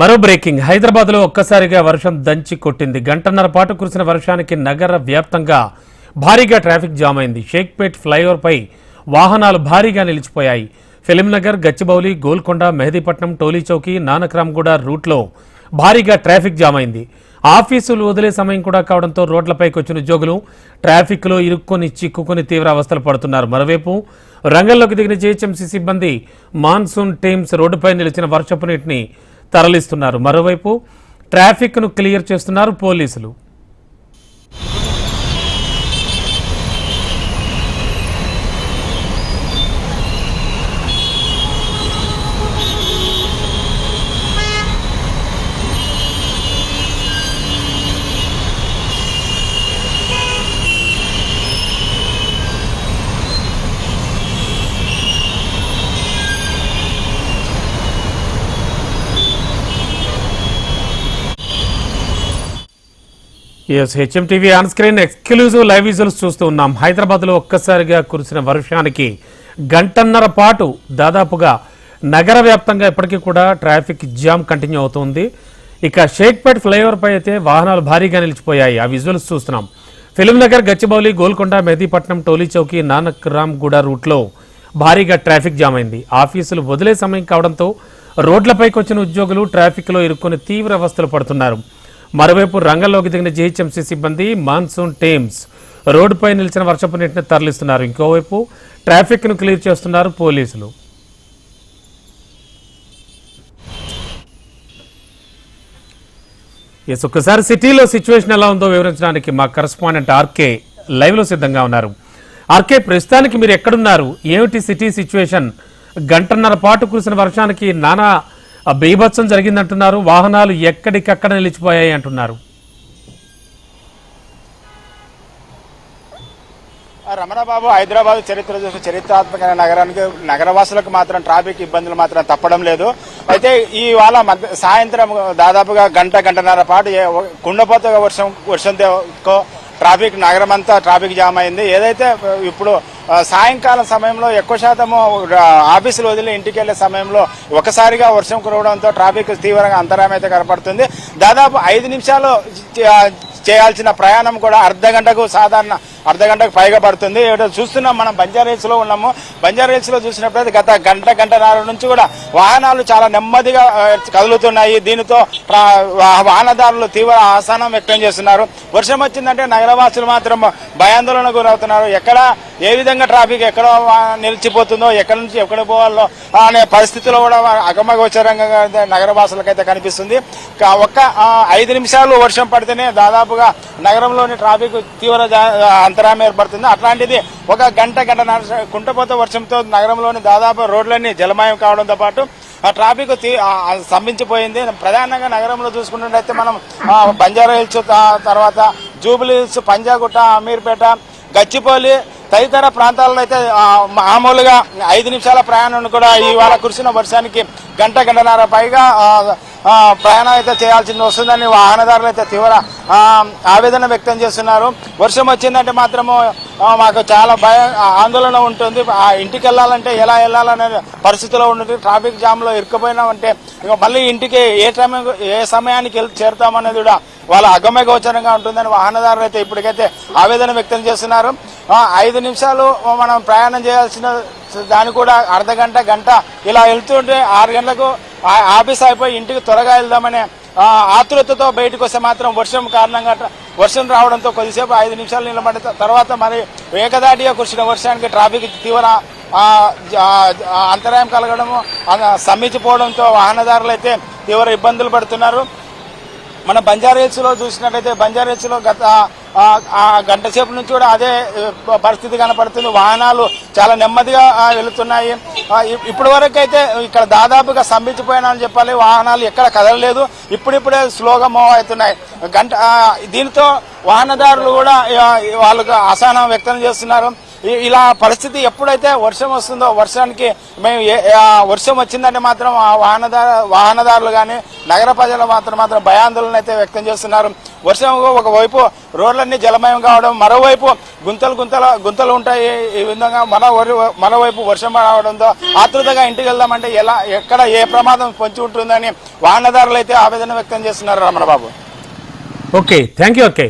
మరో బ్రేకింగ్. హైదరాబాద్లో ఒక్కసారిగా వర్షం దంచి కొట్టింది. గంటన్నర పాటు కురిసిన వర్షానికి నగర వ్యాప్తంగా భారీగా ట్రాఫిక్ జామ్ అయింది. షేక్పేట్ ఫ్లైఓవర్ పై వాహనాలు భారీగా నిలిచిపోయాయి. ఫిలింనగర్ గచ్చిబౌలి గోల్కొండ మెహదీపట్నం టోలీచౌకి నానక్రామ్గూడ రూట్లో భారీగా ట్రాఫిక్ జామ్ అయింది. ఆఫీసులు వదిలే సమయం కూడా కావడంతో రోడ్లపైకి వచ్చిన ఉద్యోగులు ట్రాఫిక్లో ఇరుక్కొని చిక్కుకొని తీవ్ర అవస్థలు పడుతున్నారు. మరోవైపు రంగంలోకి దిగిన జీహెచ్ఎంసీ సిబ్బంది మాన్సూన్ టీమ్స్ రోడ్డుపై నిలిచిన వర్షపు నీటిని తరలిస్తున్నారు. మరోవైపు ట్రాఫిక్ను క్లియర్ చేస్తున్నారు పోలీసులు. Yes HM TV on screen exclusive live visuals చూస్తూ ఉన్నాం. హైదరాబాద్లో ఒక్కసారిగా కురిసిన వర్షానికి గంటన్నర పాటు దాదాపుగా నగర వ్యాప్తంగా ఇప్పటికీ కూడా ట్రాఫిక్ జామ్ కంటిన్యూ అవుతుంది. ఇక షేక్పేట్ ఫ్లైఓవర్ పై అయితే వాహనాలు భారీగా నిలిచిపోయాయి. ఆ విజువల్స్ చూస్తున్నాం. ఫిలింనగర్ గచ్చిబౌలి గోల్కొండ మెహదీపట్నం టోలీ చౌకీ నానక్ రామ్ గూడ రూట్లో భారీగా ట్రాఫిక్ జామ్ అయింది. ఆఫీసులు వదిలే సమయం కావడంతో రోడ్లపైకి వచ్చిన ఉద్యోగులు ట్రాఫిక్లో ఇరుక్కుని తీవ్ర అవస్థలు పడుతున్నారు. మరోవైపు రంగంలోకి దిగిన జీహెచ్ఎంసీ సిబ్బంది మాన్సూన్ టీమ్స్ రోడ్డుపై నిలిచిన వర్షపు నీటిని తరలిస్తున్నారు. ఇంకోవైపు ట్రాఫిక్ను క్లియర్ చేస్తున్నారు పోలీసులు. ఎస్ ఒక్కసారి సిటీలో సిచ్యువేషన్ ఎలా ఉందో వివరించడానికి మా కరస్పాండెంట్ ఆర్కే లైవ్లో సిద్ధంగా ఉన్నారు. ఆర్కే ప్రస్తుతానికి మీరు ఎక్కడున్నారు? ఏమిటి సిటీ సిచ్యువేషన్? గంటన్నర పాటు కురిసిన వర్షానికి నానా బీభత్సం జరిగిందంటున్నారు. వాహనాలు ఎక్కడికక్కడ నిలిచిపోయాయి అంటున్నారు. రమణబాబు హైదరాబాద్ చరిత్ర చూసిన చరిత్రాత్మకమైన నగరానికి నగరవాసులకు మాత్రం ట్రాఫిక్ ఇబ్బందులు మాత్రం తప్పడం లేదు. అయితే ఇవాళ మధ్య సాయంత్రం దాదాపుగా గంట గంటన్నర పాటు కుండపోతగా వర్షం వర్షంతో ట్రాఫిక్ నగరం అంతా ట్రాఫిక్ జామ్ అయింది. ఏదైతే ఇప్పుడు సాయంకాలం సమయంలో ఎక్కువ శాతము ఆఫీసులు వదిలి ఇంటికి వెళ్ళే సమయంలో ఒకసారిగా వర్షం కురవడంతో ట్రాఫిక్ తీవ్రంగా అంతరాయం అయితే కనపడుతుంది. దాదాపు ఐదు నిమిషాలు చేయాల్సిన ప్రయాణం కూడా అర్ధ గంటకు సాధారణ అర్ధ గంటకు పైగా పడుతుంది. చూస్తున్నాం మనం బంజారా హిల్స్లో ఉన్నాము. బంజారా హిల్స్లో చూసినప్పుడు గత గంట గంటన్నర నుంచి కూడా వాహనాలు చాలా నెమ్మదిగా కదులుతున్నాయి. దీనితో ట్రా- వాహనదారులు తీవ్ర ఆసనం వ్యక్తం చేస్తున్నారు. వర్షం వచ్చిందంటే నగరవాసులు మాత్రం భయాందోళన గురవుతున్నారు. ఎక్కడ ఏ విధంగా ట్రాఫిక్ ఎక్కడ నిలిచిపోతుందో ఎక్కడి నుంచి ఎక్కడ పోవాలో అనే పరిస్థితిలో కూడా అగమగోచరంగా నగరవాసులకైతే కనిపిస్తుంది. ఒక్క ఐదు నిమిషాలు వర్షం పడితేనే దాదాపుగా నగరంలోని ట్రాఫిక్ తీవ్ర అంత అంతరాయం ఏర్పడుతుంది. అట్లాంటిది ఒక గంట గంట కుంటపోత వర్షంతో నగరంలోని దాదాపు రోడ్లన్నీ జలమయం కావడంతో పాటు ఆ ట్రాఫిక్ తీ- స్తంభించిపోయింది. ప్రధానంగా నగరంలో చూసుకున్నట్లయితే మనం బంజారా హిల్స్ తర్వాత జూబిలీ హిల్స్ పంజాగుట్ట అమీర్పేట గచ్చిపోలి తదితర ప్రాంతాల్లో అయితే మామూలుగా ఐదు నిమిషాల ప్రయాణం కూడా ఇవాళ కురిసిన వర్షానికి గంట గంటన్నర పైగా ప్రయాణం అయితే చేయాల్సింది వస్తుందని వాహనదారులు అయితే తీవ్ర ఆవేదన వ్యక్తం చేస్తున్నారు. వర్షం వచ్చిందంటే మాత్రము మాకు చాలా భయం ఆందోళన ఉంటుంది. ఆ ఇంటికి వెళ్ళాలంటే ఎలా వెళ్ళాలనే పరిస్థితిలో ఉంటుంది. ట్రాఫిక్ జామ్లో ఇరుక్కుపోయినామంటే ఇక మళ్ళీ ఇంటికి ఏ టైం ఏ సమయానికి వెళ్ళి చేరుతామనేది కూడా వాళ్ళ అగమ్య గోచరంగా ఉంటుందని వాహనదారులు అయితే ఇప్పటికైతే ఆవేదన వ్యక్తం చేస్తున్నారు. ఐదు నిమిషాలు మనం ప్రయాణం చేయాల్సిన దాన్ని కూడా అర్ధ గంట గంట ఇలా వెళ్తుంటే ఆరు గంటలకు ఆఫీస్ అయిపోయి ఇంటికి త్వరగా వెళ్దామనే ఆ, ఆతృతతో బయటకు వస్తే మాత్రం వర్షం కారణంగా వర్షం రావడంతో కొద్దిసేపు ఐదు నిమిషాలు నిలబడిన తర్వాత మరి వేగదాటిగా కురిసిన వర్షానికి ట్రాఫిక్ తీవ్ర జ- అంతరాయం కలగడము ఆ, వాహనదారులు అయితే తీవ్ర ఇబ్బందులు పడుతున్నారు. మన బంజారాహిల్స్లో చూసినట్లయితే బంజారాహిల్స్లో చూసినట్టయితే గత గంటసేపు గంట సేపు నుంచి కూడా అదే పరిస్థితి కనపడుతుంది. వాహనాలు చాలా నెమ్మదిగా వెళుతున్నాయి. ఇప్పటి వరకు అయితే ఇక్కడ దాదాపుగా స్తంభించిపోయినా అని చెప్పాలి. వాహనాలు ఎక్కడ కదలలేదు. ఇప్పుడిప్పుడే స్లోగా మూవ్ అవుతున్నాయి. గంట దీంతో వాహనదారులు కూడా వాళ్ళకు అసహనం వ్యక్తం చేస్తున్నారు. ఇలా పరిస్థితి ఎప్పుడైతే వర్షం వస్తుందో వర్షానికి మేము ఏ- వర్షం వచ్చిందంటే మాత్రం ఆ వాహనదారు వాహనదారులు కానీ నగర ప్రజలు మాత్రం మాత్రం భయాందోళన అయితే వ్యక్తం చేస్తున్నారు. వర్షం ఒకవైపు రోడ్లన్నీ జలమయం కావడం మరోవైపు గుంతలు గుంతల గుంతలు ఉంటాయి. ఈ విధంగా మన వరి- మరోవైపు వర్షం రావడంతో ఆతృతగా ఇంటికి వెళ్దామంటే ఎలా ఎక్కడ ఏ ప్రమాదం పొంచి ఉంటుందని వాహనదారులు అయితే ఆవేదన వ్యక్తం చేస్తున్నారు Ramanababu. Okay thank you okay